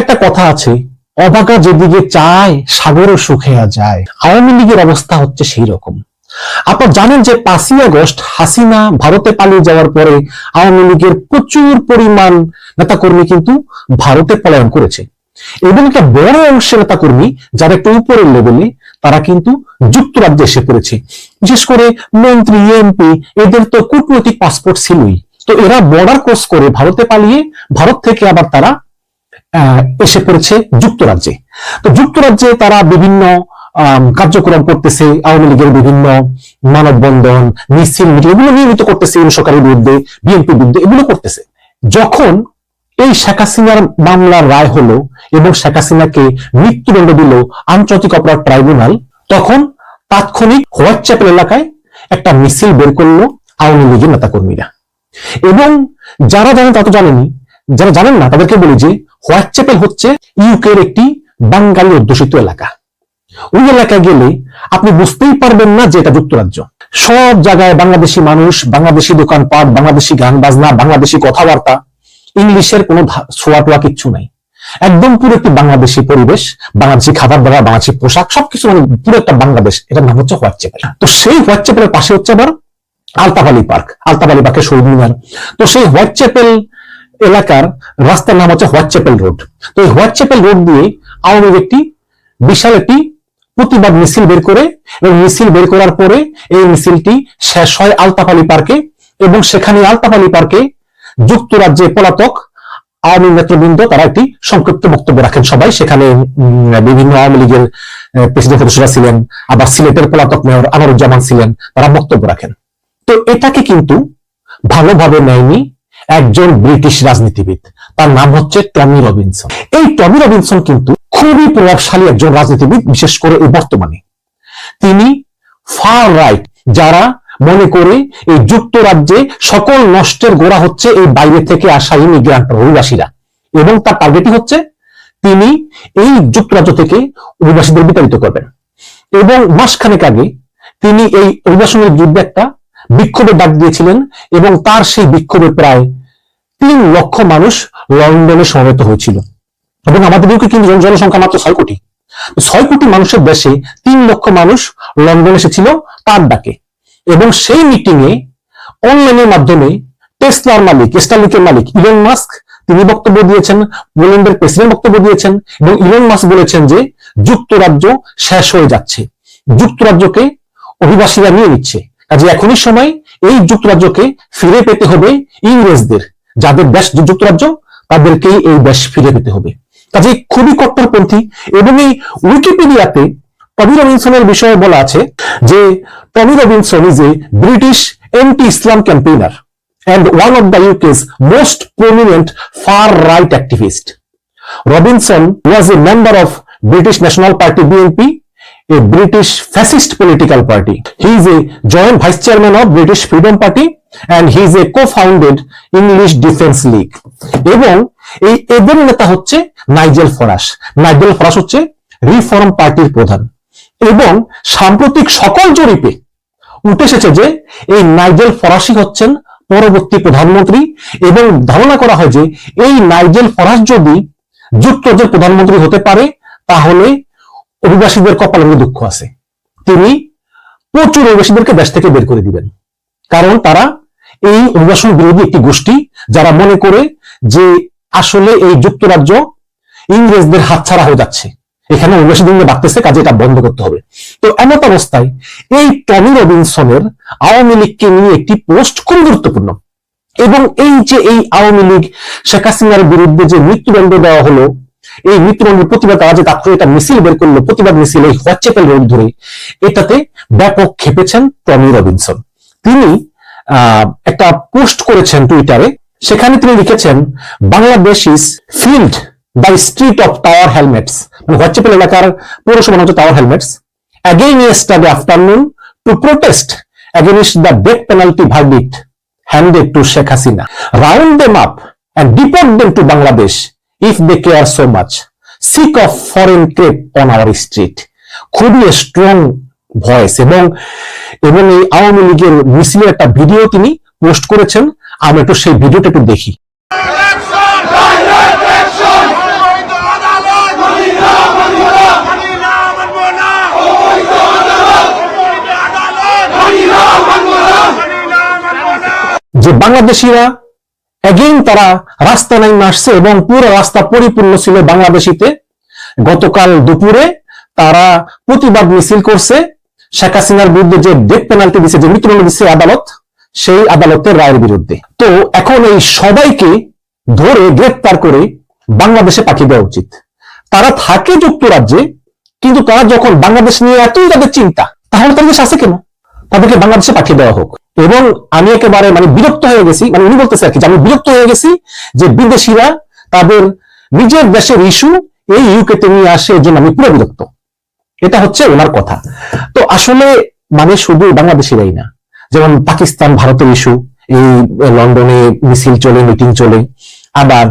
একটা কথা আছে, অবাকা যেদিকে চায়, সাগরও সুখেয়া যায়। আওয়ামী লীগের অবস্থা হচ্ছে সেই রকম আপনার জানেন যে পাঁচই আগস্ট হাসিনা ভারতে পালিয়ে যাওয়ার পরে আওয়ামী লীগের প্রচুর পরিমাণ নেতাকর্মী কিন্তু ভারতে পলায়ন করেছে। এবং একটা বড় অংশের নেতাকর্মী যারা একটু উপরের লেভেলে তারা কিন্তু যুক্তরাজ্যে এসে পড়েছে। বিশেষ করে মন্ত্রী এমপি এদের তো কূটনৈতিক পাসপোর্ট ছিলই। তো এরা বর্ডার ক্রস করে ভারতে পালিয়ে ভারত থেকে আবার তারা এসে পড়েছে যুক্তরাজ্যে। তো যুক্তরাজ্যে তারা বিভিন্ন কার্যক্রম করতেছে, আওয়ামী লীগের বিভিন্ন মানববন্ধন, মিছিল, মিটিং, এগুলো নিয়মিত করতেছে সরকারের বিরুদ্ধে, বিএনপির বিরুদ্ধে, এগুলো করতেছে। যখন এই শেখ হাসিনার মামলার রায় হলো এবং শেখ হাসিনাকে মৃত্যুদণ্ড দিল আন্তর্জাতিক অপরাধ ট্রাইব্যুনাল, তখন তাৎক্ষণিক হোয়াইট চ্যাপেল এলাকায় একটা মিছিল বের করল আওয়ামী লীগের নেতাকর্মীরা। এবং যারা জানেন তা তো জানেনি, যারা জানেন না তাদেরকে বলি যে হোয়াইট চ্যাপেল হচ্ছে ইউকের একটি বাঙালি অধ্যুষিত এলাকা। ওই এলাকায় গেলে আপনি বুঝতেই পারবেন না যে এটা যুক্তরাজ্য। সব জায়গায় বাংলাদেশি মানুষ, বাংলাদেশি দোকানপাট, বাংলাদেশি গান বাজনা বাংলাদেশি কথাবার্তা, ইংলিশের কোনো ধা- ছোঁয়া টোয়া কিচ্ছু নাই। একদম পুরো একটি বাংলাদেশি পরিবেশ, বাংলাদেশি খাবার দাবার, বাংলাদেশি পোশাক, সবকিছু মানে পুরো একটা বাংলাদেশ। এটার নাম হচ্ছে হোয়াইট চ্যাপেল তো সেই হোয়াইট চ্যাপেলের পাশে হচ্ছে আবার আলতাবালি পার্ক, আলতাবালি পার্কের শহীদ মিনার। তো সেই হোয়াইট চ্যাপেল এলাকার রাস্তার নাম হচ্ছে হোয়াইট চ্যাপেল রোড। তো এই হোয়াইট চ্যাপেল রোড দিয়ে আওয়ামী লীগ একটি বিশাল একটি প্রতিবাদ মিছিল বের করে এবং মিছিল বের করার পরে এই মিছিলটি শেষ হয় আলতাপালি পার্কে এবং সেখানে আলতাপালি পার্কে যুক্তরাজ্যে পলাতক আওয়ামী নেতৃবৃন্দ তারা একটি সংক্ষিপ্ত বক্তব্য রাখেন সবাই। সেখানে বিভিন্ন আওয়ামী লীগের প্রেসিডেন্ট সদস্যরা ছিলেন, আবার সিলেটের পলাতক মেয়র আনারুজ্জামান ছিলেন, তারা বক্তব্য রাখেন। তো এটাকে কিন্তু ভালোভাবে নেয়নি একজন ব্রিটিশ রাজনীতিবিদ। তার নাম হচ্ছে টমি রবিনসন। এই টমি রবিনসন কিন্তু খুবই প্রভাবশালী একজন রাজনীতিবিদ, বিশেষ করে এই বর্তমানে। তিনি ফার রাইট যারা মনে করে এই যুক্তরাজ্যে সকল নষ্টের গোড়া হচ্ছে এই বাইরে থেকে আসা ইমিগ্রান্ট অভিবাসীরা। এবং তার টার্গেটই হচ্ছে তিনি এই যুক্তরাজ্য থেকে অভিবাসীদের বিতাড়িত করবেন। এবং মাসখানেক আগে তিনি এই অভিবাসনের বিরুদ্ধে একটা বিক্ষোভের ডাক দিয়েছিলেন এবং তার সেই বিক্ষোভে প্রায় তিন লক্ষ মানুষ লন্ডনে সমবেত হয়েছিল। এবং আমাদের কিন্তু জনসংখ্যা মাত্র ছয় কোটি। ছয় কোটি মানুষের দেশে তিন লক্ষ মানুষ লন্ডন এসেছিল তার ডাকে। এবং সেই মিটিং এ অনলাইনের মাধ্যমে টেসলার মালিক স্টারলিকের মালিক ইলন মাস্ক তিনি বক্তব্য দিয়েছেন, পোল্যান্ডের প্রেসিডেন্ট বক্তব্য দিয়েছেন, এবং ইলন মাস্ক বলেছেন যে যুক্তরাজ্য শেষ হয়ে যাচ্ছে। যুক্তরাজ্যকে অভিবাসীরা নিয়ে নিচ্ছে। কাজে এখনই সময় এই যুক্তরাজ্যকে ফিরে পেতে হবে ইংরেজদের। যাদের দেশ যুক্তরাজ্য, তাদেরকেই এই দেশ ফিরে দিতে হবে। কাজে খুবই কট্টরপন্থী এবং এই উইকিপিডিয়াতে টমি রবিনসনের বিষয়ে বলা আছে যে, Tommy Robinson is a British anti Islam campaigner and one of the UK's most prominent far right activist Robinson was a member of British National Party BNP a British fascist political party he is a joint vice chairman of British Freedom Party and he is a co-founded English Defence League. এবং এই এদের নেতা হচ্ছে Nigel Farage. Nigel Farage হচ্ছে Reform পার্টির প্রধান। এবং সাম্প্রতিক সকল জরিপে উঠে এসেছে যে এই নাইজেল ফরাসি হচ্ছেন পরবর্তী প্রধানমন্ত্রী এবং ধারণা করা হয় যে এই নাইজেল ফরাস যদি যুক্তরাজ্যের প্রধানমন্ত্রী হতে পারে, তাহলে অভিবাসীদের কপালে দুঃখ আছে। তিনি প্রচুর অভিবাসীদেরকে দেশ থেকে বের করে দিবেন। কারণ তারা এই অভিবাসন বিরোধী একটি গোষ্ঠী যারা মনে করে যে আসলে এই যুক্তরাজ্য ইংরেজদের হাতছাড়া হয়ে যাচ্ছে। এখানে অভিবাসী দিন বাড়তেছে কাজে এটা বন্ধ করতে হবে। তো এমত অবস্থায় এই টমি রবিনসনের আওয়ামী লীগকে নিয়ে একটি পোস্ট খুব গুরুত্বপূর্ণ। এবং এই যে এই আওয়ামী লীগ, শেখ হাসিনার বিরুদ্ধে যে মৃত্যুদণ্ড দেওয়া হলো, এই মৃত্যুদণ্ডের প্রতিবাদ তারা যে তাৎক্ষণিক একটা মিছিল বের করল, প্রতিবাদ মিছিল, এই হোয়াটসঅ্যাপের রোড ধরে, এটাতে ব্যাপক খেপেছেন টমি রবিনসন। তিনি একটা পোস্ট করেছেন টুইটারে, সেখানে তিনি লিখেছেন, Bangladesh is filled by street of Tower Hamlets মানে হোয়াটসঅ্যাপ এলাকার পৌরসভা হচ্ছে Tower Hamlets again yesterday afternoon to protest against the death penalty verdict handed to Sheikh Hasina round them up and deport them to Bangladesh if they care so much sick of foreign crap on our street খুবই strong voice এবং এবং এই আওয়ামী লীগের মিছিলের একটা video তিনি post করেছেন। আমরা একটু সেই ভিডিওটা একটু দেখি। যে বাংলাদেশিরা এগেইন তারা রাস্তা নাই আসছে এবং পুরো রাস্তা পরিপূর্ণ ছিল বাংলাদেশিতে। গতকাল দুপুরে তারা প্রতিবাদ মিছিল করছে। শেখ হাসিনার বিরুদ্ধে যে ডেথ পেনাল্টি দিচ্ছে যে মৃত্যুদণ্ড দিচ্ছে আদালত, সেই আদালতের রায়ের বিরুদ্ধে। তো এখন এই সবাইকে ধরে গ্রেপ্তার করে বাংলাদেশে পাঠিয়ে দেওয়া উচিত। তারা থাকে যুক্তরাজ্যে, কিন্তু তারা যখন বাংলাদেশ নিয়ে এতই তাদের চিন্তা, তাহলে তাদের দেশ আছে কেন? তাদেরকে বাংলাদেশে পাঠিয়ে দেওয়া হোক। এবং আমি একেবারে মানে বিরক্ত হয়ে গেছি মানে উনি বলতেছে আর কি, যে আমি বিরক্ত হয়ে গেছি যে বিদেশিরা তাদের নিজের দেশের ইস্যু এই ইউকেতে নিয়ে আসে, এর জন্য আমি পুরো বিরক্ত। এটা হচ্ছে ওনার কথা। আসলে মানে শুধু বাংলাদেশিরাই না, যেমন পাকিস্তান, ভারতের ইস্যু এই লন্ডনে মিছিল চলে, মিটিং চলে, আবার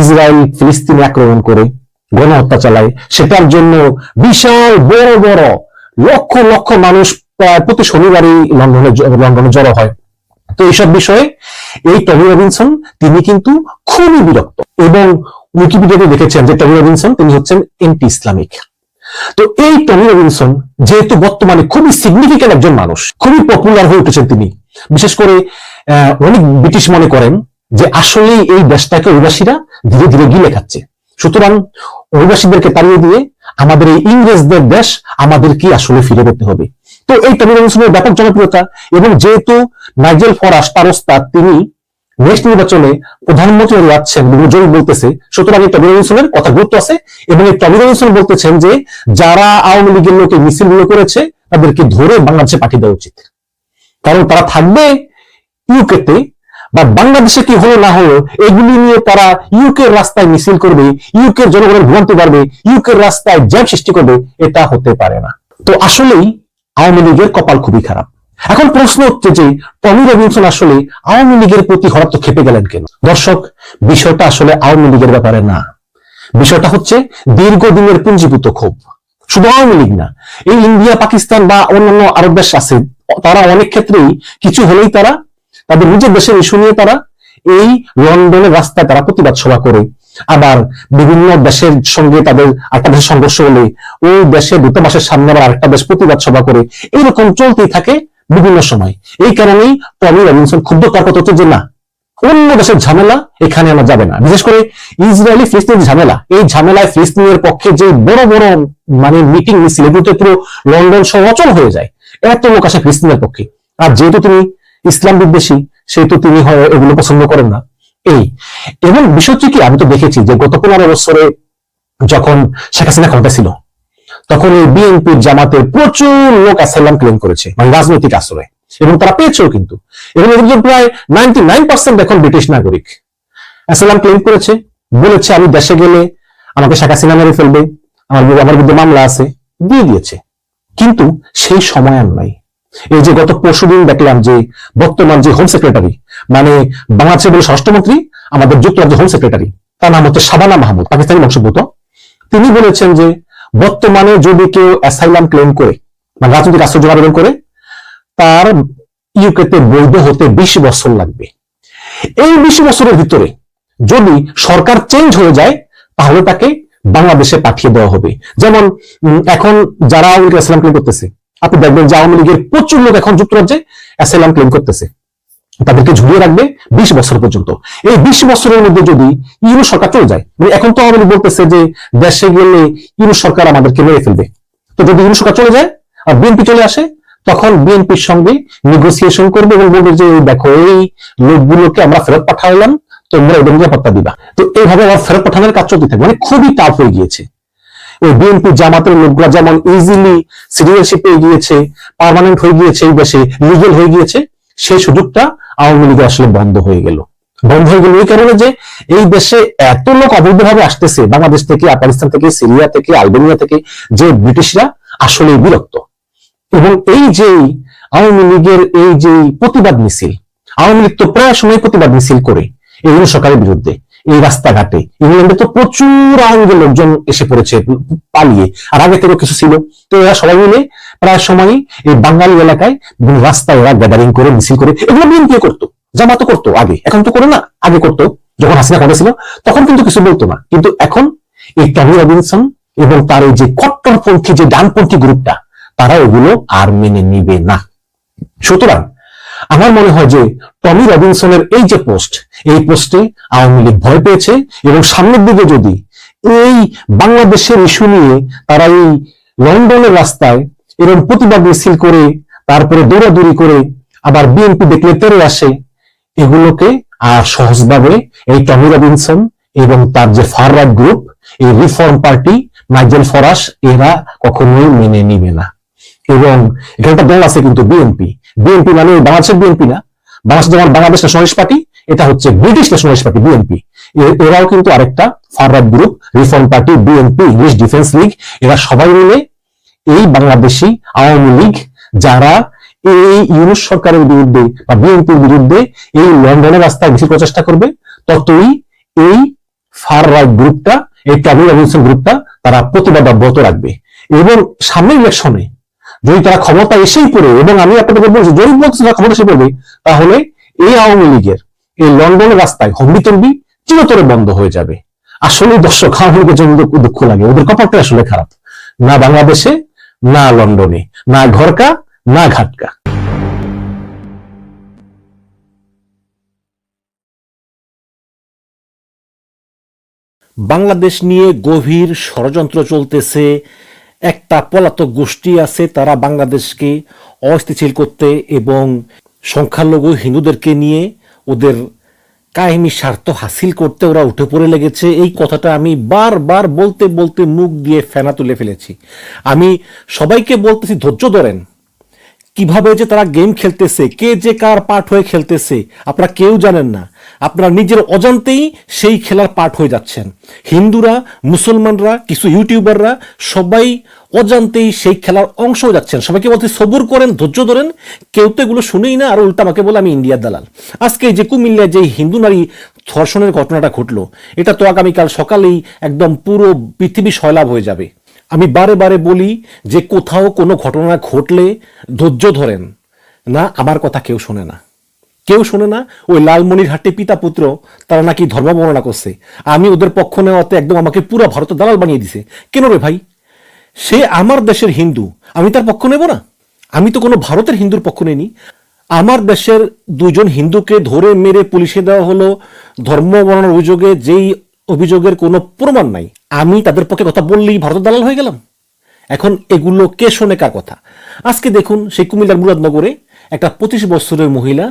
ইসরায়েল, ফিলিস্তিনে আক্রমণ করে, গণহত্যা চালায়, সেটার জন্য বিশাল বড় বড়, লক্ষ লক্ষ মানুষ প্রতি শনিবারই লন্ডনে লন্ডনে জড়ো হয়। তো এইসব বিষয়ে এই টমি রবিনসন, তিনি কিন্তু খুবই বিরক্ত। এবং উইকিপিডিয়াতে দেখেছেন যে টমি রবিনসন, তিনি হচ্ছেন এন্টি ইসলামিক তো এই টমি রবিনসন যেহেতু বর্তমানে খুবই সিগনিফিক্যান্ট একজন মানুষ, খুবই পপুলার হয়ে উঠেছেন তিনি। বিশেষ করে অনেক ব্রিটিশ মনে করেন যে আসলে এই দেশটাকে অভিবাসীরা ধীরে ধীরে গিলে খাচ্ছে। সুতরাং অভিবাসীদেরকে তাড়িয়ে দিয়ে আমাদের এই ইংরেজদের দেশ আমাদেরকে আসলে ফিরে পেতে হবে। তো এই টমি রবিনসনের ব্যাপক জনপ্রিয়তা এবং যেহেতু নাইজেল ফরাস তার তিনি নেক্সট নির্বাচনে প্রধানমন্ত্রী যাচ্ছেন জরিপ বলতেছে, সুতরাং এই টমি রবিনসনের কথা গুরুত্ব আছে এবং এই টমি রবিনসন বলতেছেন যে যারা আওয়ামী লীগের লোকে মিছিলগুলো করেছে, তাদেরকে ধরে বাংলাদেশে পাঠিয়ে দেওয়া উচিত। কারণ তারা থাকবে ইউকেতে, বা বাংলাদেশে কি হলো না হলো, এগুলি নিয়ে তারা ইউকে রাস্তায় মিছিল করবে, ইউকের জনগণের ভ্রান্তি পারবে ইউকের রাস্তায় জ্যাম সৃষ্টি করবে, এটা হতে পারে না। তো আসলেই আওয়ামী লীগের কপাল খুবই খারাপ। এখন প্রশ্ন হচ্ছে যে টমি রবিনসন আসলে আওয়ামী লীগের প্রতি হঠাৎ খেপে গেলেন কেন? দর্শক, বিষয়টা আসলে আওয়ামী লীগের ব্যাপারে না। বিষয়টা হচ্ছে দীর্ঘদিনের পুঞ্জীভূত ক্ষোভ। শুধু আওয়ামী লীগ না, এই ইন্ডিয়া, পাকিস্তান বা অন্যান্য আরব দেশ আছে, তারা অনেক ক্ষেত্রেই, কিছু হলেই তারা তাদের নিজের দেশের ইস্যু নিয়ে তারা এই লন্ডনের রাস্তায় তারা প্রতিবাদ সভা করে। আবার বিভিন্ন দেশের সঙ্গে তাদের একটা দেশের সংঘর্ষ হলে ওই দেশের দূতাবাসের সামনে আবার আরেকটা দেশ প্রতিবাদ সভা করে। এরকম চলতেই থাকে বিভিন্ন সময়। এই কারণেই টমি রবিনসন ক্ষুব্ধ হচ্ছে যে, না, অন্য দেশের ঝামেলা এখানে আমার যাবে না। বিশেষ করে ইসরায়েলি ফিলিস্তিনের ঝামেলা। এই ঝামেলায় ফিলিস্তিনের পক্ষে যে বড় বড় মানে মিটিং মিছিল এগুলোতে পুরো লন্ডন সহ অচল হয়ে যায়। এত লোক আসে ফিলিস্তিনের পক্ষে। আর যেহেতু তিনি ইসলাম বিদ্বেষী, সেহেতু তিনি হয় এগুলো পছন্দ করেন না। এই এবং বিষয়টি কি, আমি তো দেখেছি যে গত পনেরো বছরে যখন শেখ হাসিনা ক্ষমতা ছিল তখন এই বিএনপির জামাতের প্রচুর লোক অ্যাসাইলাম ক্লেম করেছে মানে রাজনৈতিক আশ্রয়। এবং তারা পেয়েছেও কিন্তু। এবং এদের প্রায় নাইনটি নাইন পার্সেন্ট এখন ব্রিটিশ নাগরিক অ্যাসাইলাম ক্লেম করেছে। বলেছে, আমি দেশে গেলে আমাকে শেখ হাসিনা মেরে ফেলবে, আমার আমার বিরুদ্ধে মামলা আছে। দিয়ে দিয়েছে। কিন্তু সেই সময় আর নাই। এই যে গত পরশুদিন দেখলাম যে বর্তমান যে হোম সেক্রেটারি মানে বাংলাদেশের বলে স্বরাষ্ট্রমন্ত্রী, আমাদের যুক্তরাজ্য হোম সেক্রেটারি তার নাম হচ্ছে শাবানা মাহমুদ, পাকিস্তানি বংশোদ্ভূত। তিনি বলেছেন যে বর্তমানে যদি কেউ অ্যাসাইলাম ক্লেম করে মানে রাজনৈতিক আশ্রয় আবেদন করে, তার ইউকেতে বৈধ হতে বিশ বছর লাগবে। এই বিশ বছরের ভিতরে যদি সরকার চেঞ্জ হয়ে যায়, তাহলে তাকে বাংলাদেশে পাঠিয়ে দেওয়া হবে। যেমন এখন যারা আওয়ামী লীগ অ্যাসাইলাম ক্লেম করতেছে, আপনি দেখবেন যে আওয়ামী লীগের প্রচুর লোক এখন যুক্তরাজ্যে অ্যাসাইলাম ক্লেম করতেছে। তাদেরকে ঝুলিয়ে রাখবে বিশ বছর পর্যন্ত। এই বিশ বছরের মধ্যে যদি ইউরো সরকার চলে যায় মানে এখন তো আওয়ামী বলতেছে যে দেশে গেলে ইউরো সরকার আমাদেরকে মেরে ফেলবে। তো যদি ইউরো সরকার চলে যায় আর বিএনপি চলে আসে, তখন বিএনপির সঙ্গে নেগোসিয়েশন করবে এবং বলবে যে দেখো, এই লোকগুলোকে আমরা ফেরত পাঠাইলাম, তোমরা এদের নিরাপত্তা দিবা। তো এইভাবে আবার ফেরত পাঠানোর কাজ চলতে থাকবে মানে খুবই টাফ হয়ে গিয়েছে। ওই বিএনপি জামাতের লোকগুলা যেমন ইজিলি সিটিজেনশিপ পেয়ে গিয়েছে পার্মানেন্ট হয়ে গিয়েছে এই দেশে লিগেল হয়ে গিয়েছে, সেই সুযোগটা আওয়ামী লীগ আসলে বন্ধ হয়ে গেল। বন্ধ হয়ে গেল এই কারণে যে এই দেশে এত লোক অবৈধভাবে আসতেছে, বাংলাদেশ থেকে, আফগানিস্তান থেকে, সিরিয়া থেকে, আলবেনিয়া থেকে, যে ব্রিটিশরা আসলে বিরক্ত। এবং এই যে আওয়ামী লীগের এই যে প্রতিবাদ মিছিল, আওয়ামী লীগ তো প্রায় সময় প্রতিবাদ মিছিল করে এগুলো সরকারের বিরুদ্ধে। এই রাস্তাঘাটে। ইংল্যান্ডে তো প্রচুর আওয়ামী লোকজন এসে পড়েছে পালিয়ে, আর আগে থেকেও কিছু ছিল। তো এরা সবাই মিলে প্রায় সময় এই বাঙালি এলাকায় বিভিন্ন রাস্তায় এরা গ্যাদারিং করে, মিছিল করে, এগুলো বিএনপি করতো জামাতো করতো আগে। এখন তো করে না, আগে করতো। যখন হাসিনা ক্ষমতা ছিল তখন কিন্তু কিছু বলতো না। কিন্তু এখন এই টমি রবিনসন এবং তার এই যে কট্টরপন্থী যে ডানপন্থী গ্রুপটা, তারা ওগুলো আর মেনে নিবে না। সুতরাং আমার মনে হয় যে টমি রবিনসনের এই যে পোস্ট, এই পোস্টে আওয়ামী লীগ ভয় পেয়েছে এবং সামনের দিকে যদি এই বাংলাদেশের ইস্যু নিয়ে তারা এই লন্ডনের রাস্তায় এরকম প্রতিবাদ মিছিল করে, তারপরে দৌড়াদৌড়ি করে আবার বিএনপি দেখলে তেরে আসে, এগুলোকে আর সহজভাবে এই টমি রবিনসন এবং তার যে ফার রাইট গ্রুপ, এই রিফর্ম পার্টি, নাইজেল ফরাস, এরা কখনোই মেনে নিবে না। এবং এখানে একটা দল আছে কিন্তু বিএনপি। বিএনপি মানে বাংলাদেশের বিএনপি না বাংলাদেশ যেমন বাংলাদেশ ন্যাশনালিস্ট পার্টি, এটা হচ্ছে ব্রিটিশ ন্যাশনালিস্ট পার্টি বিএনপি এরাও কিন্তু আরেকটা far group Reform Party BNP English Defence League এরা সবাই মিলে এই বাংলাদেশি আওয়ামী লীগ যারা এই ইউনুস সরকারের বিরুদ্ধে বা বিএনপির বিরুদ্ধে এই লন্ডনের রাস্তায় বেশি প্রচেষ্টা করবে, ততই এই ফার রাইট গ্রুপটা এই ট্রাভেল গ্রুপটা তারা প্রতিবাদ অব্যাহত রাখবে। এবং সামনের ইলেকশনে যদি তারা ক্ষমতা এসেই পড়ে এবং আমি আপনাদের বলছি, যদি বলছি তারা ক্ষমতা এসে পড়বে, তাহলে এই আওয়ামী লীগের এই লন্ডনের রাস্তায় হম্বিতম্বি চিরতরে বন্ধ হয়ে যাবে। আসলে দর্শক আওয়ামী লীগের জন্য দুঃখ লাগে, ওদের কপালটা আসলে খারাপ। না বাংলাদেশে, না লন্ডনে, না ঘরকা, না ঘাটকা। বাংলাদেশ নিয়ে গভীর ষড়যন্ত্র চলতেছে একটা পলাতক গোষ্ঠী আছে, তারা বাংলাদেশকে অস্থিতিশীল করতে এবং সংখ্যালঘু হিন্দুদেরকে নিয়ে ওদের কাহিনী স্বার্থ হাসিল করতে ওরা উঠে পড়ে লেগেছে। এই কথাটা আমি বারবার বলতে বলতে মুখ দিয়ে ফেনা তুলে ফেলেছি। আমি সবাইকে বলতেছি, ধৈর্য ধরেন। কীভাবে যে তারা গেম খেলতেছে, কে যে কার পার্ট হয়ে খেলতেছে, আপনারা কেউ জানেন না। আপনারা নিজের অজান্তেই সেই খেলার পার্ট হয়ে যাচ্ছেন। হিন্দুরা, মুসলমানরা, কিছু ইউটিউবাররা সবাই অজান্তেই সেই খেলার অংশ হয়ে যাচ্ছেন। সবাইকে বলতে সবুর করেন, ধৈর্য ধরেন, কেউ তো এগুলো শুনেই না, আর উল্টা আমাকে বলে আমি ইন্ডিয়ার দালাল। আজকে যে কুমিল্লায় যে হিন্দু নারী ধর্ষণের ঘটনাটা ঘটলো, এটা তো আগামীকাল সকালেই একদম পুরো পৃথিবী সয়লাভ হয়ে যাবে। আমি বারে বারে বলি যে কোথাও কোনো ঘটনা ঘটলে ধৈর্য ধরেন। না, আমার কথা কেউ শোনে না। কেউ শোনে না, ওই লালমনিরহাটে পিতা পুত্র, তারা নাকি ধর্ম বর্ণনা করছে। আমি ওদের পক্ষ নেওয়াতে একদম আমাকে পুরো ভারতের দালাল বানিয়ে দিছে। কেন রে ভাই? সে আমার দেশের হিন্দু, আমি তার পক্ষ নেব না? আমি তো কোনো ভারতের হিন্দুর পক্ষ নেইনি। আমার দেশের দুজন হিন্দুকে ধরে মেরে পুলিশে দেওয়া হলো। ধর্ম বর্ণনার অভিযোগে যেই অভিযোগের কোনো প্রমাণ নাই। আমি তাদের পক্ষে কথা বললেই ভারতের দালাল হয়ে গেলাম। এখন এগুলো কে শোনে কার কথা? আজকে দেখুন সেই কুমিল্লার মুরাদনগরে একটা পঁচিশ বছরের মহিলা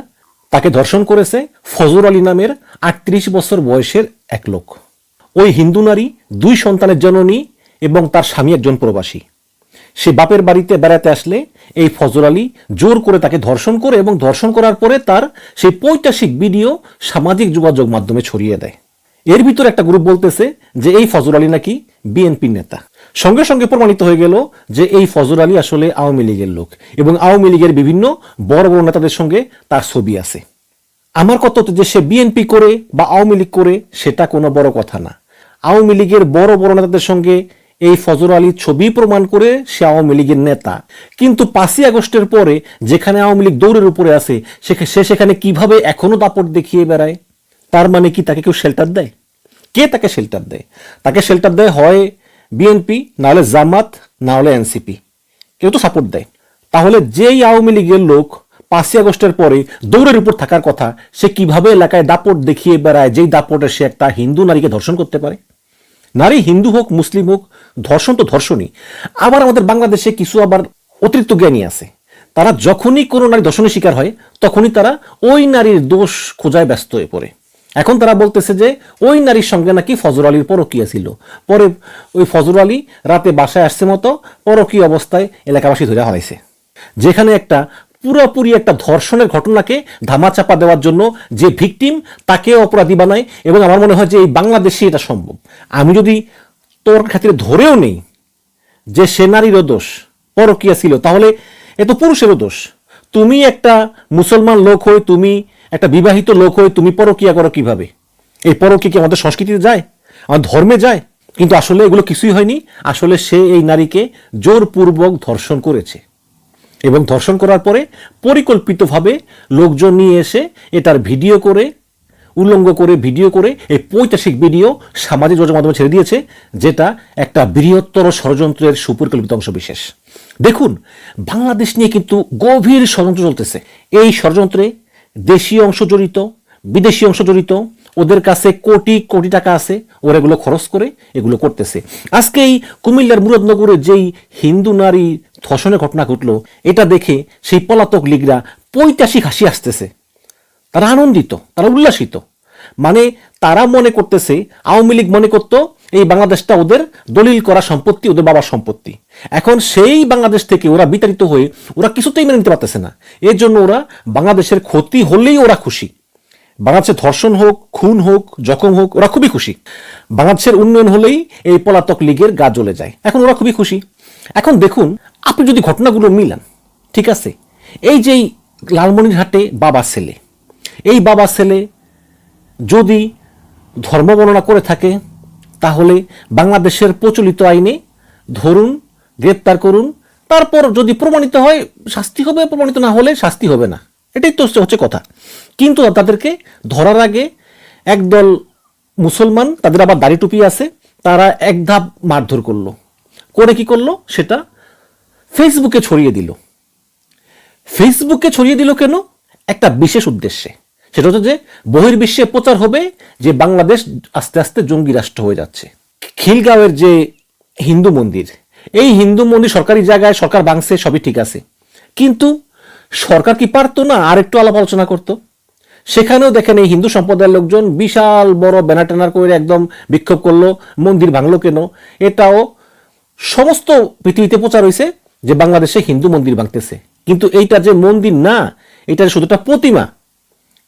তাকে ধর্ষণ করেছে ফজর আলী নামের আটত্রিশ বছর বয়সের এক লোক। ওই হিন্দু নারী দুই সন্তানের জননী এবং তার স্বামী একজন প্রবাসী। সে বাপের বাড়িতে বেড়াতে আসলে এই ফজর আলী জোর করে তাকে ধর্ষণ করে এবং ধর্ষণ করার পরে তার সেই পৈতাসিক ভিডিও সামাজিক যোগাযোগ মাধ্যমে ছড়িয়ে দেয়। এর ভিতরে একটা গ্রুপ বলতেছে যে এই ফজর আলী নাকি বিএনপির নেতা। সঙ্গে সঙ্গে প্রমাণিত হয়ে গেল যে এই ফজর আলী আসলে আওয়ামী লীগের লোক এবং আওয়ামী লীগের বিভিন্ন বড় বড় নেতাদের সঙ্গে তার ছবি আছে। আমার কথা যে সে বিএনপি করে বা আওয়ামী লীগ করে, সেটা কোনো বড় কথা না। আওয়ামী লীগের বড় বড় নেতাদের সঙ্গে এই ফজর আলীর ছবি প্রমাণ করে সে আওয়ামী লীগের নেতা। কিন্তু পাঁচই আগস্টের পরে যেখানে আওয়ামী লীগ দৌড়ের উপরে আছে সে সেখানে কীভাবে এখনও দাপট দেখিয়ে বেড়ায়? তার মানে কি তাকে কেউ শেল্টার দেয়? কে তাকে শেল্টার দেয়? তাকে শেল্টার দেয় হয় বিএনপি না হলে জামাত না হলে এনসিপি কেউ তো সাপোর্ট দেয়। তাহলে যেই আওয়ামী লীগের লোক পাঁচই আগস্টের পরে দৌড়ের উপর থাকার কথা, সে কীভাবে এলাকায় দাপট দেখিয়ে বেড়ায়, যেই দাপটে সে একটা হিন্দু নারীকে ধর্ষণ করতে পারে? নারী হিন্দু হোক, মুসলিম হোক, ধর্ষণ তো ধর্ষণই। আবার আমাদের বাংলাদেশে কিছু আবার অতিরিক্ত জ্ঞানী আছে। তারা যখনই কোনো নারী ধর্ষণের শিকার হয়, তখনই তারা ওই নারীর দোষ খোঁজায় ব্যস্ত হয়ে পড়ে। এখন তারা বলতেছে যে ওই নারীর সঙ্গে নাকি ফজর আলীর পরকিয়া ছিল। পরে ওই ফজর আলী রাতে বাসায় আসছে মতো পরকীয় অবস্থায় এলাকাবাসী ধরে হারাইছে। যেখানে একটা পুরোপুরি একটা ধর্ষণের ঘটনাকে ধামাচাপা দেওয়ার জন্য যে ভিকটিম তাকে অপরাধী বানায় এবং আমার মনে হয় যে এই বাংলাদেশে এটা সম্ভব। আমি যদি তোর খাতিরে ধরেও নেই যে সে নারীরও দোষ, পরকিয়া ছিল, তাহলে এ তো পুরুষেরও দোষ। তুমি একটা মুসলমান লোক হয়ে তুমি একটা বিবাহিত লোক হয়ে তুমি পরকিয়া করো কীভাবে? এই পরকিয়া কি আমাদের সংস্কৃতিতে যায়? আমার ধর্মে যায়? কিন্তু আসলে এগুলো কিছুই হয়নি। আসলে সে এই নারীকে জোরপূর্বক ধর্ষণ করেছে। এবং ধর্ষণ করার পরে পরিকল্পিতভাবে লোকজন নিয়ে এসে এটার ভিডিও করে উল্লঙ্ঘ করে ভিডিও করে এই পৈতাসিক ভিডিও সামাজিক যোগাযোগ মাধ্যমে ছেড়ে দিয়েছে, যেটা একটা বৃহত্তর ষড়যন্ত্রের সুপরিকল্পিত অংশ বিশেষ। দেখুন, বাংলাদেশ নিয়ে কিন্তু গভীর ষড়যন্ত্র চলতেছে। এই ষড়যন্ত্রে দেশীয় অংশ জড়িত, বিদেশি অংশ জড়িত, ওদের কাছে কোটি কোটি টাকা আছে, ওরা এগুলো খরচ করে এগুলো করতেছে। আজকে এই কুমিল্লার মুরাদনগরে যেই হিন্দু নারী ধর্ষণের ঘটনা ঘটলো, এটা দেখে সেই পলাতক লীগরা পৈতাসিক হাসি আসতেছে তারা আনন্দিত, তারা উল্লাসিত। মানে তারা মনে করতেছে, আওয়ামী লীগ মনে করতো, এই বাংলাদেশটা ওদের দলিল করা সম্পত্তি, ওদের বাবার সম্পত্তি। এখন সেই বাংলাদেশ থেকে ওরা বিতাড়িত হয়ে ওরা কিছুতেই মেনে নিতে পারতেছে না। এর জন্য ওরা বাংলাদেশের ক্ষতি হলেই ওরা খুশি। বাংলাদেশের ধর্ষণ হোক, খুন হোক, জখম হোক, ওরা খুবই খুশি। বাংলাদেশের উন্নয়ন হলেই এই পলাতক লীগের গা জ্বলে যায়। এখন ওরা খুবই খুশি। এখন দেখুন, আপনি যদি ঘটনাগুলো মিলান, ঠিক আছে? এই যেই লালমনিরহাটে বাবা ছেলে, এই বাবা ছেলে যদি ধর্ম বর্ণনা করে থাকে, তাহলে বাংলাদেশের প্রচলিত আইনে ধরুন গ্রেপ্তার করুন, তারপর যদি প্রমাণিত হয়, শাস্তি হবে, প্রমাণিত না হলে শাস্তি হবে না। এটাই তো হচ্ছে কথা। কিন্তু তাদেরকে ধরার আগে একদল মুসলমান, তাদের আবার দাড়ি টুপি আছে, তারা এক ধাপ মারধর করল। করে কি করল? সেটা ফেসবুকে ছড়িয়ে দিল। ফেসবুকে ছড়িয়ে দিল কেন? একটা বিশেষ উদ্দেশ্যে। সেটা হচ্ছে যে, বহির্বিশ্বে প্রচার হবে যে বাংলাদেশ আস্তে আস্তে জঙ্গি রাষ্ট্র হয়ে যাচ্ছে। খিলগাঁওয়ের যে হিন্দু মন্দির এই হিন্দু মন্দির সরকারি জায়গায় সরকার বাংছে সবই ঠিক আছে। কিন্তু সরকার কি পারতো না আর একটু আলাপ আলোচনা করতো? সেখানেও দেখেন এই হিন্দু সম্প্রদায়ের লোকজন বিশাল বড় ব্যানার ট্যানার করে একদম বিক্ষোভ করল, মন্দির ভাঙলো কেন? এটাও সমস্ত পৃথিবীতে প্রচার হয়েছে যে বাংলাদেশে হিন্দু মন্দির ভাঙতেছে। কিন্তু এইটা যে মন্দির না এটা শুধু একটা প্রতিমা।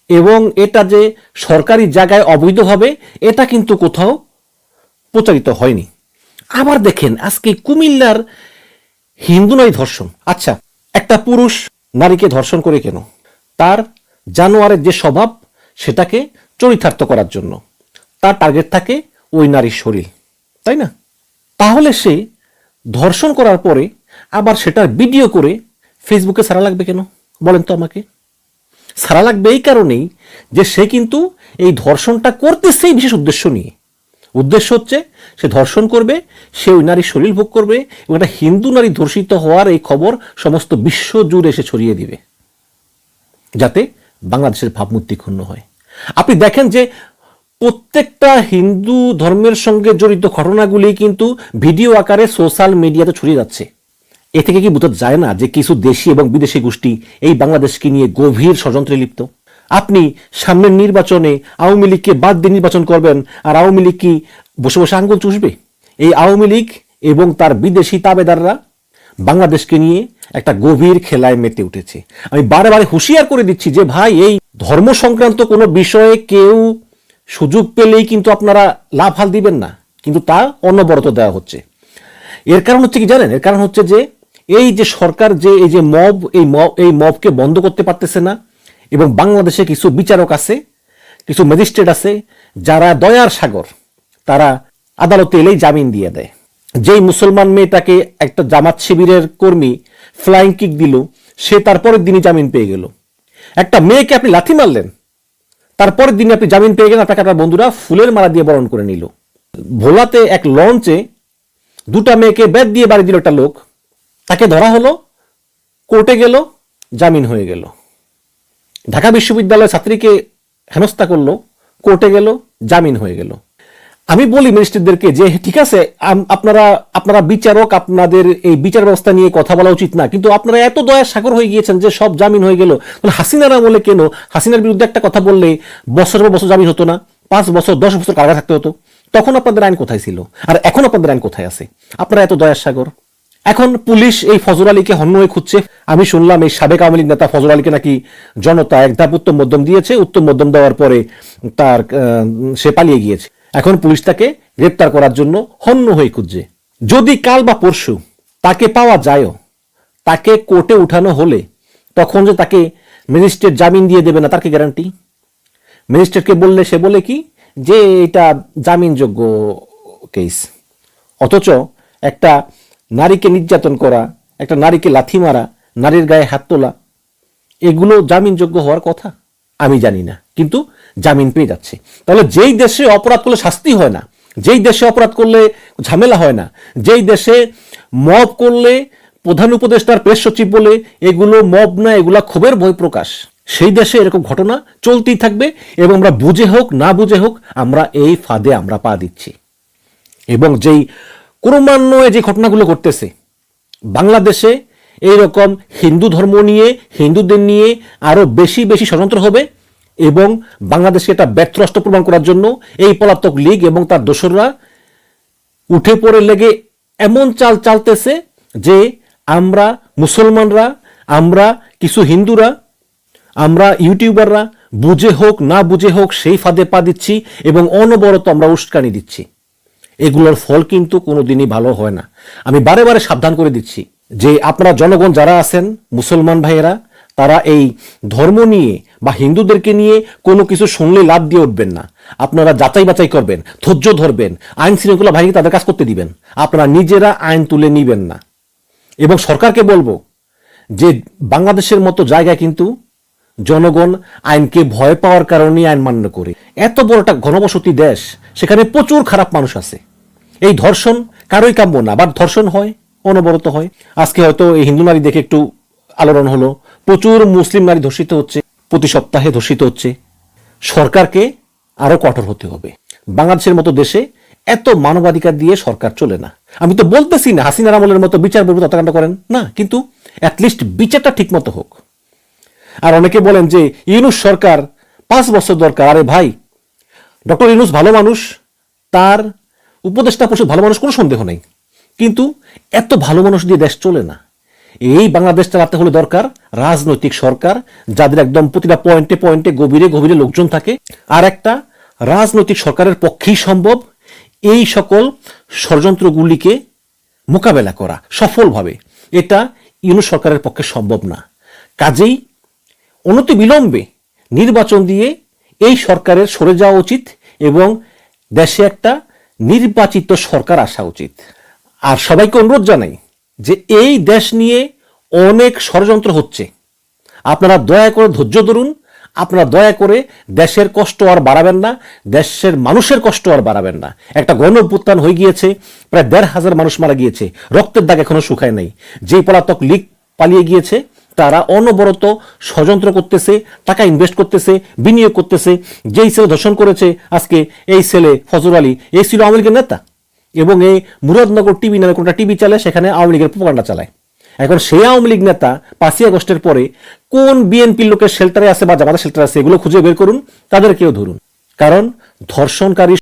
এবং এটা যে সরকারি জায়গায় অবৈধভাবে, এটা কিন্তু কোথাও প্রচারিত হয়নি। আবার দেখেন, আজকে কুমিল্লার হিন্দু নয় ধর্ষণ। আচ্ছা একটা পুরুষ নারীকে ধর্ষণ করে কেন? তার জানোয়ারের যে স্বভাব, সেটাকে চরিতার্থ করার জন্য। তার টার্গেট থাকে ওই নারীর শরীর, তাই না? তাহলে সে ধর্ষণ করার পরে আবার সেটার ভিডিও করে ফেসবুকে সারা লাগবে কেন? বলেন তো আমাকে। সারা লাগবে এই কারণেই যে সে কিন্তু এই ধর্ষণটা করতেছেই বিশেষ উদ্দেশ্য নিয়ে। উদ্দেশ্য হচ্ছে সে ধর্ষণ করবে, সে ওই নারীর শরীর ভোগ করবে এবং একটা হিন্দু নারী ধর্ষিত হওয়ার এই খবর সমস্ত বিশ্ব জুড়ে এসে ছড়িয়ে দিবে, যাতে বাংলাদেশের ভাবমূর্তি ক্ষুণ্ণ হয়। আপনি দেখেন যে প্রত্যেকটা হিন্দু ধর্মের সঙ্গে জড়িত ঘটনাগুলি কিন্তু ভিডিও আকারে সোশ্যাল মিডিয়াতে ছড়িয়ে যাচ্ছে। এ থেকে কি বোঝা যায় না যে কিছু দেশি এবং বিদেশি গোষ্ঠী এই বাংলাদেশকে নিয়ে গভীর ষড়যন্ত্রে লিপ্ত? আপনি সামনের নির্বাচনে আওয়ামী লীগকে বাদ দিয়ে নির্বাচন করবেন, আর আওয়ামী লীগ কি বসে বসে আঙ্গুল চুষবে? এই আওয়ামী লীগ এবং তার বিদেশি তাবেদাররা বাংলাদেশকে নিয়ে একটা গভীর খেলায় মেতে উঠেছে। আমি বারে বারে হুঁশিয়ার করে দিচ্ছি যে ভাই, এই ধর্ম সংক্রান্ত কোনো বিষয়ে কেউ সুযোগ পেলেই কিন্তু আপনারা লাভ হাল দিবেন না, কিন্তু তা অনবরত দেওয়া হচ্ছে। এর কারণ হচ্ছে কি জানেন? এর কারণ হচ্ছে যে এই যে সরকার যে, এই যে মব, এই মব, এই মবকে বন্ধ করতে পারতেছে না এবং বাংলাদেশে কিছু বিচারক আছে, কিছু ম্যাজিস্ট্রেট আছে, যারা দয়ার সাগর, তারা আদালতে এলেই জামিন দিয়ে দেয়। যেই মুসলমান মেয়েটাকে একটা জামাত শিবিরের কর্মী ফ্লাইং কিক দিল, সে তারপরের দিনই জামিন পেয়ে গেল। একটা মেয়েকে আপনি লাথি মারলেন তারপরের দিনে আপনি জামিন পেয়ে গেলেন, আপনাকে আপনার বন্ধুরা ফুলের মালা দিয়ে বরণ করে নিল। ভোলাতে এক লঞ্চে দুটা মেয়েকে ব্যাট দিয়ে বাড়ি দিল একটা লোক, তাকে ধরা হলো, কোর্টে গেল, জামিন হয়ে গেল। ঢাকা বিশ্ববিদ্যালয়ের ছাত্রীকে হেনস্থা করল, কোর্টে গেল, জামিন হয়ে গেল। আমি বলি মিনিস্টারদেরকে যে, ঠিক আছে আপনারা আপনারা বিচারক, আপনাদের এই বিচার ব্যবস্থা নিয়ে কথা বলা উচিত না, কিন্তু আপনারা এত দয়া সাগর হয়ে গিয়েছেন যে সব জামিন হয়ে গেল। তাহলে হাসিনার আমলে কেন? হাসিনার বিরুদ্ধে একটা কথা বললে বছরের পর বছর জামিন হতো না, পাঁচ বছর, দশ বছর কারাগারে থাকতে হতো। তখন আপনাদের আইন কোথায় ছিল? আর এখন আপনাদের আইন কোথায় আছে? আপনারা এত দয়ার সাগর। এখন পুলিশ এই ফজর আলীকে হন্য হয়ে খুঁজছে। আমি শুনলাম এই সাবেক আওয়ামী লীগ নেতা ফজর আলীকে নাকি জনতা এক ধাপ উত্তম মধ্যম দিয়েছে, উত্তম মধ্যম দেওয়ার পরে তার সে পালিয়ে গিয়েছে। এখন পুলিশ তাকে গ্রেপ্তার করার জন্য হন্য হয়ে খুঁজছে। যদি কাল বা পরশু তাকে পাওয়া যায়ও, তাকে কোর্টে উঠানো হলে, তখন যে তাকে ম্যাজিস্ট্রেট জামিন দিয়ে দেবে না, তার কি গ্যারান্টি? ম্যাজিস্ট্রেটকে বললে, সে বলে কি যে এটা জামিনযোগ্য কেস। অথচ একটা নারীকে নির্যাতন করা, একটা নারীকে লাথি মারা, নারীর গায়ে হাত তোলা, এগুলো জামিনযোগ্য হওয়ার কথা? আমি জানি না, কিন্তু জামিন পেয়ে যাচ্ছে। তাহলে যেই দেশে অপরাধ করলে শাস্তি হয় না, যেই দেশে অপরাধ করলে ঝামেলা হয় না, যেই দেশে মব করলে প্রধান উপদেষ্টার প্রেস সচিব বলে এগুলো মব না, এগুলা ক্ষোভের বই প্রকাশ সেই দেশে এরকম ঘটনা চলতেই থাকবে এবং আমরা বুঝে হোক, না বুঝে হোক, আমরা এই ফাঁদে আমরা পা দিচ্ছি। এবং যেই ক্রমান্বয়ে যে ঘটনাগুলো ঘটতেছে, বাংলাদেশে এই রকম হিন্দু ধর্ম নিয়ে, হিন্দুদের নিয়ে আরও বেশি বেশি ষড়যন্ত্র হবে এবং বাংলাদেশকে এটা ব্যর্থ রাষ্ট্র প্রমাণ করার জন্য এই পলাতক লীগ এবং তার দোসররা উঠে পড়ে লেগে এমন চাল চালতেছে যে আমরা মুসলমানরা, আমরা কিছু হিন্দুরা, আমরা ইউটিউবাররা, বুঝে হোক, না বুঝে হোক, সেই ফাঁদে পা দিচ্ছি এবং অনবরত আমরা উস্কানি দিচ্ছি। এগুলোর ফল কিন্তু কোনোদিনই ভালো হয় না। আমি বারে বারে সাবধান করে দিচ্ছি যে আপনারা জনগণ যারা আছেন, মুসলমান ভাইয়েরা, তারা এই ধর্ম নিয়ে বা হিন্দুদেরকে নিয়ে কোনো কিছু শুনলে লাভ দিয়ে উঠবেন না। আপনারা যাচাই বাছাই করবেন, ধৈর্য ধরবেন, আইন শৃঙ্খলা বাহিনী তাদের কাজ করতে দিবেন। আপনারা নিজেরা আইন তুলে নিবেন না। এবং সরকারকে বলব যে বাংলাদেশের মতো জায়গায় কিন্তু জনগণ আইনকে ভয় পাওয়ার কারণে আইন মান্য করে। এত বড় একটা ঘনবসতি দেশ, সেখানে প্রচুর খারাপ মানুষ আছে। এই ধর্ষণ কারোই কাম্য না বা ধর্ষণ হয়, অনবরত হয়। আজকে হয়তো এই হিন্দু নারী দেখে একটু আলোড়ন হলো। প্রচুর মুসলিম নারী ধর্ষিত হচ্ছে, প্রতি সপ্তাহে ধর্ষিত হচ্ছে। সরকারকে আরও কঠোর হতে হবে। বাংলাদেশের মতো দেশে এত মানবাধিকার দিয়ে সরকার চলে না। আমি তো বলতেছি না হাসিনার আমলের মতো বিচার বলব হত্যাকাণ্ড করেন। না, কিন্তু অ্যাটলিস্ট বিচারটা ঠিক মতো হোক। আর অনেকে বলেন যে, ইউনুস সরকার পাঁচ বছর দরকার। আরে ভাই, ডক্টর ইউনুস ভালো মানুষ, তার উপদেষ্টা পরিষদ ভালো মানুষ কোনো সন্দেহ নেই। কিন্তু এত ভালো মানুষ দিয়ে দেশ চলে না। এই বাংলাদেশ চালাতে হলে দরকার রাজনৈতিক সরকার, যাদের একদম প্রতিটা পয়েন্টে পয়েন্টে গভীরে গভীরে লোকজন থাকে। আর একটা, রাজনৈতিক সরকারের পক্ষেই সম্ভব এই সকল ষড়যন্ত্রগুলিকে মোকাবেলা করা সফলভাবে। এটা ইউনুস সরকারের পক্ষে সম্ভব না। কাজেই অনতি বিলম্বে নির্বাচন দিয়ে এই সরকারের সরে যাওয়া উচিত এবং দেশে একটা নির্বাচিত সরকার আসা উচিত। আর সবাইকে অনুরোধ জানাই যে এই দেশ নিয়ে অনেক ষড়যন্ত্র হচ্ছে। আপনারা দয়া করে ধৈর্য ধরুন, আপনারা দয়া করে দেশের কষ্ট আর বাড়াবেন না, দেশের মানুষের কষ্ট আর বাড়াবেন না। একটা গণ অভ্যুত্থান হয়ে গিয়েছে, প্রায় দেড় হাজার মানুষ মারা গিয়েছে, রক্তের দাগ এখনও শুকায় নাই। যেই পলাতক লীগ পালিয়ে গিয়েছে তারা অনবরত ষড়যন্ত্র করতেছে, টাকা ইনভেস্ট করতেছে, বিনিয়োগ করতেছে। যেই ছেলে ধর্ষণ করেছে আজকে এই ছেলে ফজর আলী, এই ছিল আওয়ামী লীগের নেতা। এবং এই মুরাদনগর টিভি নামে কোনটা টিভি চালায়, সেখানে আওয়ামী লীগের প্রোপাগান্ডা চালায়। এখন সেই আওয়ামী লীগ নেতা পাঁচই আগস্টের পরে কোন বিএনপির লোকের শেল্টারে আছে বা জামাতের শেল্টারে আছে, এগুলো খুঁজে বের করুন, তাদেরকেও ধরুন। কারণ ধর্ষণকারী